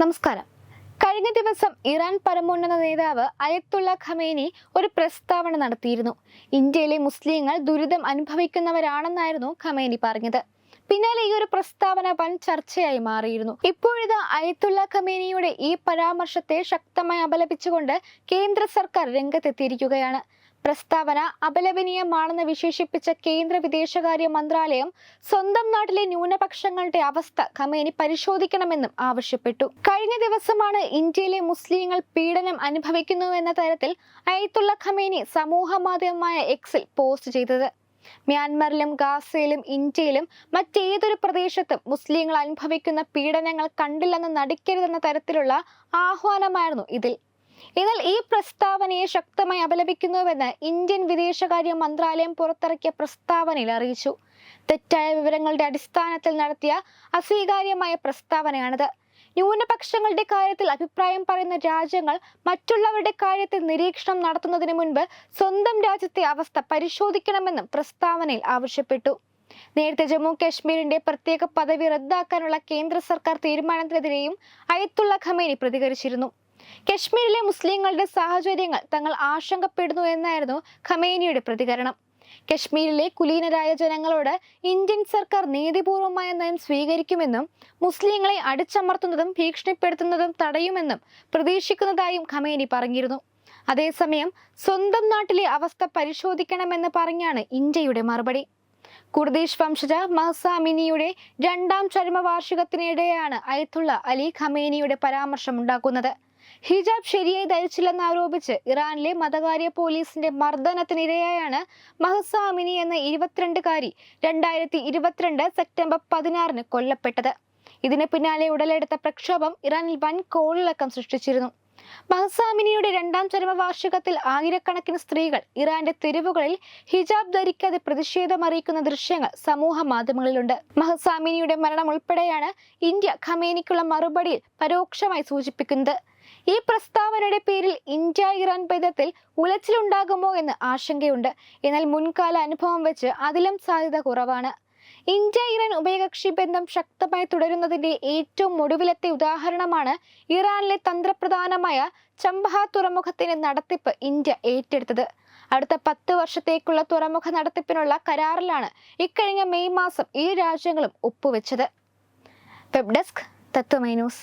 നമസ്കാരം. കഴിഞ്ഞ ദിവസം ഇറാൻ പരമോന്നത നേതാവ് അയത്തുള്ള ഖമേനി ഒരു പ്രസ്താവന നടത്തിയിരുന്നു. ഇന്ത്യയിലെ മുസ്ലിങ്ങൾ ദുരിതം അനുഭവിക്കുന്നവരാണെന്നായിരുന്നു ഖമേനി പറഞ്ഞത്. പിന്നാലെ ഈ ഒരു പ്രസ്താവന വൻ ചർച്ചയായി മാറിയിരുന്നു. ഇപ്പോഴിത് അയത്തുള്ള ഖമേനിയുടെ ഈ പരാമർശത്തെ ശക്തമായി അപലപിച്ചുകൊണ്ട് കേന്ദ്ര സർക്കാർ രംഗത്തെത്തിയിരിക്കുകയാണ്. പ്രസ്താവന അപലപനീയമാണെന്ന് വിശേഷിപ്പിച്ച കേന്ദ്ര വിദേശകാര്യ മന്ത്രാലയം സ്വന്തം നാട്ടിലെ ന്യൂനപക്ഷങ്ങളുടെ അവസ്ഥ ഖമേനി പരിശോധിക്കണമെന്നും ആവശ്യപ്പെട്ടു. കഴിഞ്ഞ ദിവസമാണ് ഇന്ത്യയിലെ മുസ്ലിങ്ങൾ പീഡനം അനുഭവിക്കുന്നുവെന്ന തരത്തിൽ അയത്തുള്ള ഖമേനി സമൂഹ മാധ്യമമായ എക്സിൽ പോസ്റ്റ് ചെയ്തത്. മ്യാൻമറിലും ഗാസയിലും ഇന്ത്യയിലും മറ്റേതൊരു പ്രദേശത്തും മുസ്ലിങ്ങൾ അനുഭവിക്കുന്ന പീഡനങ്ങൾ കണ്ടില്ലെന്ന് നടിക്കരുതെന്ന തരത്തിലുള്ള ആഹ്വാനമായിരുന്നു ഇതിൽ. എന്നാൽ ഈ പ്രസ്താവനയെ ശക്തമായി അപലപിക്കുന്നുവെന്ന് ഇന്ത്യൻ വിദേശകാര്യ മന്ത്രാലയം പുറത്തിറക്കിയ പ്രസ്താവനയിൽ അറിയിച്ചു. തെറ്റായ വിവരങ്ങളുടെ അടിസ്ഥാനത്തിൽ നടത്തിയ അസ്വീകാര്യമായ പ്രസ്താവനയാണിത്. ന്യൂനപക്ഷങ്ങളുടെ കാര്യത്തിൽ അഭിപ്രായം പറയുന്ന രാജ്യങ്ങൾ മറ്റുള്ളവരുടെ കാര്യത്തിൽ നിരീക്ഷണം നടത്തുന്നതിന് മുൻപ് സ്വന്തം രാജ്യത്തെ അവസ്ഥ പരിശോധിക്കണമെന്നും പ്രസ്താവനയിൽ ആവശ്യപ്പെട്ടു. നേരത്തെ ജമ്മു കാശ്മീരിന്റെ പ്രത്യേക പദവി റദ്ദാക്കാനുള്ള കേന്ദ്ര സർക്കാർ തീരുമാനത്തിനെതിരെയും അയത്തുള്ള ഖമേനി പ്രതികരിച്ചിരുന്നു. കശ്മീരിലെ മുസ്ലിങ്ങളുടെ സാഹചര്യങ്ങൾ തങ്ങൾ ആശങ്കപ്പെടുന്നു എന്നായിരുന്നു ഖമേനിയുടെ പ്രതികരണം. കശ്മീരിലെ കുലീനരായ ജനങ്ങളോട് ഇന്ത്യൻ സർക്കാർ നീതിപൂർവമായ നയം സ്വീകരിക്കുമെന്നും മുസ്ലിങ്ങളെ അടിച്ചമർത്തുന്നതും ഭീഷണിപ്പെടുത്തുന്നതും തടയുമെന്നും പ്രതീക്ഷിക്കുന്നതായും ഖമേനി പറഞ്ഞിരുന്നു. അതേസമയം സ്വന്തം നാട്ടിലെ അവസ്ഥ പരിശോധിക്കണമെന്ന് പറഞ്ഞാണ് ഇന്ത്യയുടെ മറുപടി. കുർദീഷ് വംശജ മഹസാമിനിയുടെ രണ്ടാം ചരമവാർഷികത്തിനിടെയാണ് അയത്തുള്ള അലി ഖമേനിയുടെ പരാമർശമുണ്ടാക്കുന്നത്. ഹിജാബ് ശരിയായി ധരിച്ചില്ലെന്ന് ആരോപിച്ച് ഇറാനിലെ മതകാര്യ പോലീസിന്റെ മർദ്ദനത്തിനിരയായാണ് മഹസാമിനി എന്ന ഇരുപത്തിരണ്ടുകാരി രണ്ടായിരത്തി ഇരുപത്തിരണ്ട് സെപ്റ്റംബർ പതിനാറിന് കൊല്ലപ്പെട്ടത്. ഇതിന് പിന്നാലെ ഉടലെടുത്ത പ്രക്ഷോഭം ഇറാനിൽ വൻ കോളിളക്കം സൃഷ്ടിച്ചിരുന്നു. മഹസാമിനിയുടെ രണ്ടാം ചരമവാർഷികത്തിൽ ആയിരക്കണക്കിന് സ്ത്രീകൾ ഇറാന്റെ തെരുവുകളിൽ ഹിജാബ് ധരിക്കാതെ പ്രതിഷേധമറിയിക്കുന്ന ദൃശ്യങ്ങൾ സമൂഹ മാധ്യമങ്ങളിലുണ്ട്. മഹസാമിനിയുടെ മരണം ഉൾപ്പെടെയാണ് ഇന്ത്യ ഖമേനിക്കുള്ള മറുപടിയിൽ പരോക്ഷമായി സൂചിപ്പിക്കുന്നത്. ഈ പ്രസ്താവനയുടെ പേരിൽ ഇന്ത്യ ഇറാൻ ബന്ധത്തിൽ ഉലച്ചിലുണ്ടാകുമോ എന്ന് ആശങ്കയുണ്ട്. എന്നാൽ മുൻകാല അനുഭവം വെച്ച് അതിലും സാധ്യത കുറവാണ്. ഇന്ത്യ ഇറാൻ ഉഭയകക്ഷി ബന്ധം ശക്തമായി തുടരുന്നതിന്റെ ഏറ്റവും ഒടുവിലത്തെ ഉദാഹരണമാണ് ഇറാനിലെ തന്ത്രപ്രധാനമായ ചമ്പഹ തുറമുഖത്തിന്റെ നടത്തിപ്പ് ഇന്ത്യ ഏറ്റെടുത്തത്. അടുത്ത പത്ത് വർഷത്തേക്കുള്ള തുറമുഖ നടത്തിപ്പിനുള്ള കരാറിലാണ് ഇക്കഴിഞ്ഞ മെയ് മാസം ഈ രാജ്യങ്ങളും ഒപ്പുവെച്ചത്. Web desk Tatwamayi news.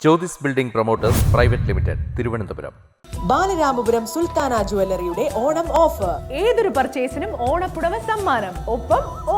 Jyothis building promoters private limited Thiruvananthapuram. Balaramapuram Sultana ജ്വല്ലറിയുടെ Onam offer. ഏതൊരു പർച്ചേസിനും ഓണപ്പുടവ സമ്മാനം. ഒപ്പം